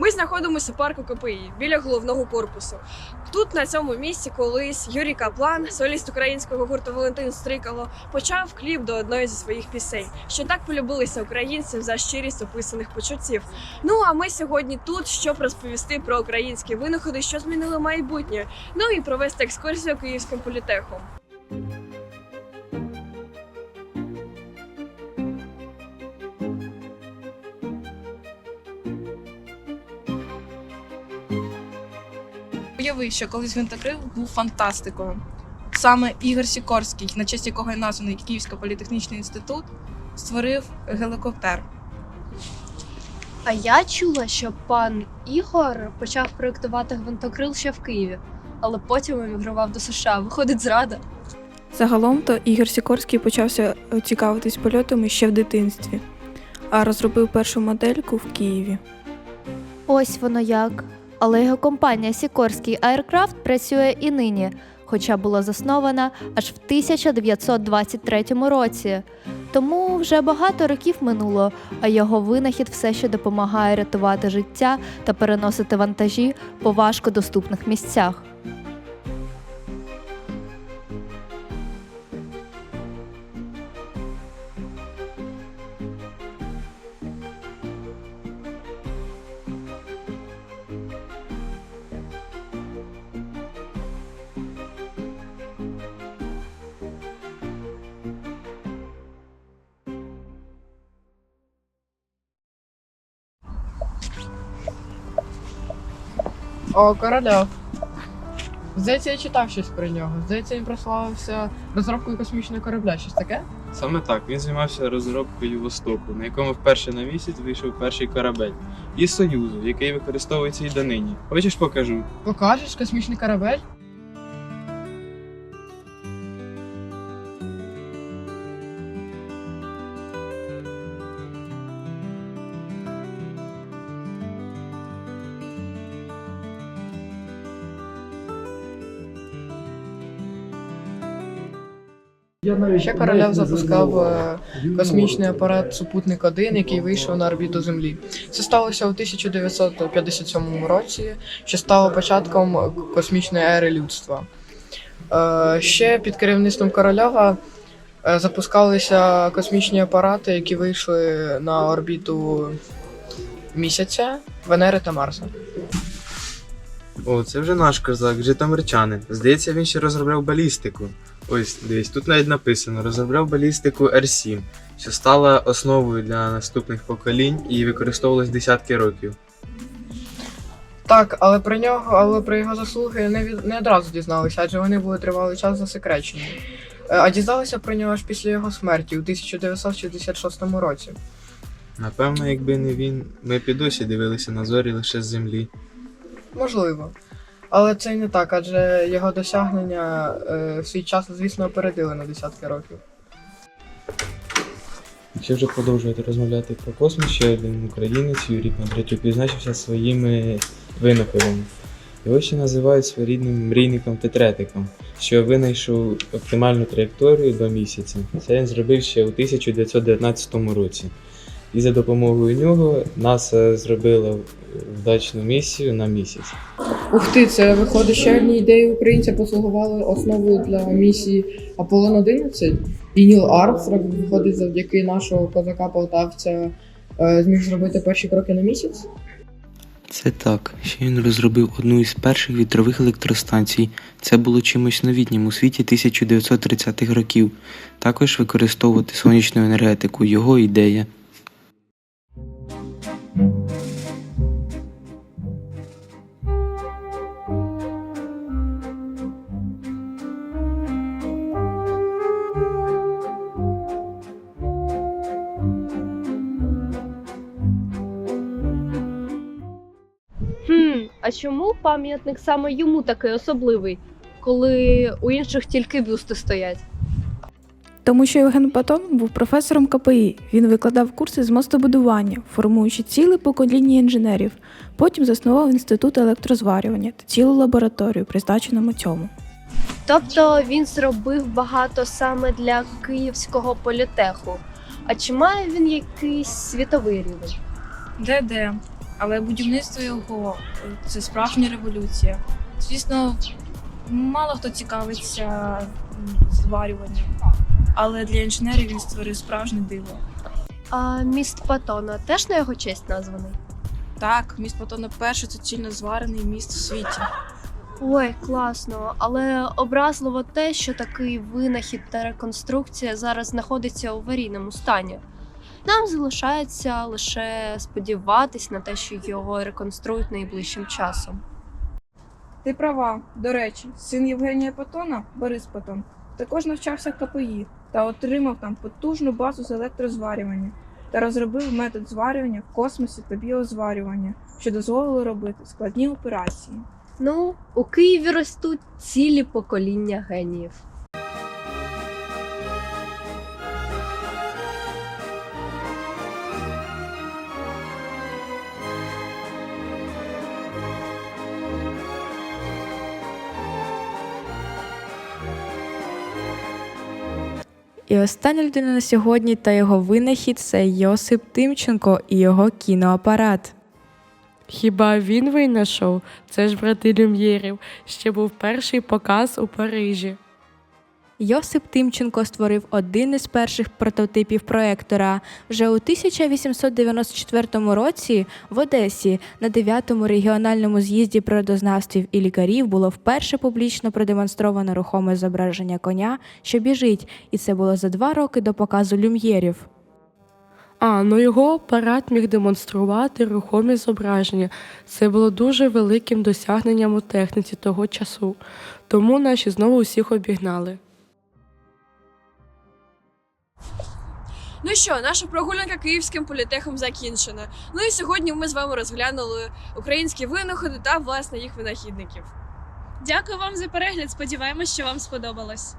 Ми знаходимося у парку КПІ біля головного корпусу. Тут на цьому місці колись Юрій Каплан, соліст українського гурту Валентин Стрикало, почав кліп до одної зі своїх пісень, що так полюбилися українцям за щирість описаних почуттів. Ну а ми сьогодні тут, щоб розповісти про українські винаходи, що змінили майбутнє, ну і провести екскурсію київським політехом. Уяви, що колись гвинтокрил був фантастикою. Саме Ігор Сікорський, на честь якого й названий Київський політехнічний інститут, створив гелікоптер. А я чула, що пан Ігор почав проєктувати гвинтокрил ще в Києві, але потім емігрував до США. Виходить зрада. Загалом то Ігор Сікорський почався цікавитись польотами ще в дитинстві, а розробив першу модельку в Києві. Ось воно як. Але його компанія Сікорський Aircraft працює і нині, хоча була заснована аж в 1923 році. Тому вже багато років минуло, а його винахід все ще допомагає рятувати життя та переносити вантажі по важкодоступних місцях. О, Корольов. Здається, я читав щось про нього. Здається, він прославився розробкою космічного корабля, щось таке? Саме так, він займався розробкою Востоку, на якому вперше на місяць вийшов перший корабель, і Союзу, який використовується і донині. Хочеш покажу? Покажеш космічний корабель? Ще Корольов запускав е, космічний апарат Супутник 1 який вийшов на орбіту Землі. Це сталося у 1957 році, що стало початком космічної ери людства. Е, Ще під керівництвом Корольова е, запускалися космічні апарати, які вийшли на орбіту місяця, Венери та Марса. О, це вже наш козак, житомирчанин. Здається, він ще розробляв балістику. Ось, дивись, тут навіть написано: розробляв балістику Р-7, що стала основою для наступних поколінь і використовувалась десятки років. Так, але про нього, але про його заслуги не від не одразу дізналися, адже вони були тривалий час засекречені. Е, А дізналися про нього аж після його смерті у 1966 році. Напевно, якби не він, ми б і досі дивилися на зорі лише з землі. Можливо. Але це й не так, адже його досягнення е, в свій час, звісно, опередили на десятки років. Якщо вже продовжувати розмовляти про космос, ще один українець Юрій Кондратюк відзначився своїми винаходами. Його ще називають своєрідним мрійником тетретиком, що винайшов оптимальну траєкторію до місяця. Це він зробив ще у 1919 році. І за допомогою нього НАСА зробила вдачну місію на місяць. Ух ти, це виходить ще одні ідеї українця послугували основою для місії Аполлон 11. І Ніл Армстронг, виходить, завдяки нашого козака полтавця е, зміг зробити перші кроки на місяць. Це так. Ще він розробив одну із перших вітрових електростанцій. Це було чимось новітнім у світі 1930-х років. Також використовувати сонячну енергетику його ідея. А чому пам'ятник саме йому такий особливий, коли у інших тільки бюсти стоять? Тому що Євген Батон був професором КПІ. Він викладав курси з мостобудування, формуючи ціле покоління інженерів. Потім заснував інститут електрозварювання та цілу лабораторію, призначеному цьому. Тобто він зробив багато саме для київського політеху. А чи має він якийсь світовий рівень? Де де? Але будівництво його це справжня революція. Звісно, мало хто цікавиться зварюванням, але для інженерів він створив справжнє диво. А міст Патона теж на його честь названий? Так, міст Патона перший суцільно зварений міст у світі. Ой, класно, але образливо те, що такий винахід та реконструкція зараз знаходиться у аварійному стані. Нам залишається лише сподіватись на те, що його реконструють найближчим часом. Ти права. До речі, син Євгенія Патона, Борис Патон, також навчався в КПІ та отримав там потужну базу з електрозварювання та розробив метод зварювання в космосі та біозварювання, що дозволило робити складні операції. Ну, у Києві ростуть цілі покоління геніїв. І остання людина на сьогодні та його винахід це Йосип Тимченко і його кіноапарат. Хіба він винайшов? Це ж брати Люм'єрів. Ще був перший показ у Парижі. Йосип Тимченко створив один із перших прототипів проектора. Вже у 1894 році в Одесі на 9-му регіональному з'їзді природознавців і лікарів було вперше публічно продемонстровано рухоме зображення коня, що біжить, і це було за два роки до показу люм'єрів. А, ну його апарат міг демонструвати рухомі зображення. Це було дуже великим досягненням у техніці того часу. Тому наші знову усіх обігнали. Ну що, наша прогулянка київським політехом закінчена. Ну і сьогодні ми з вами розглянули українські винаходи та власне їх винахідників. Дякую вам за перегляд. Сподіваємось, що вам сподобалось.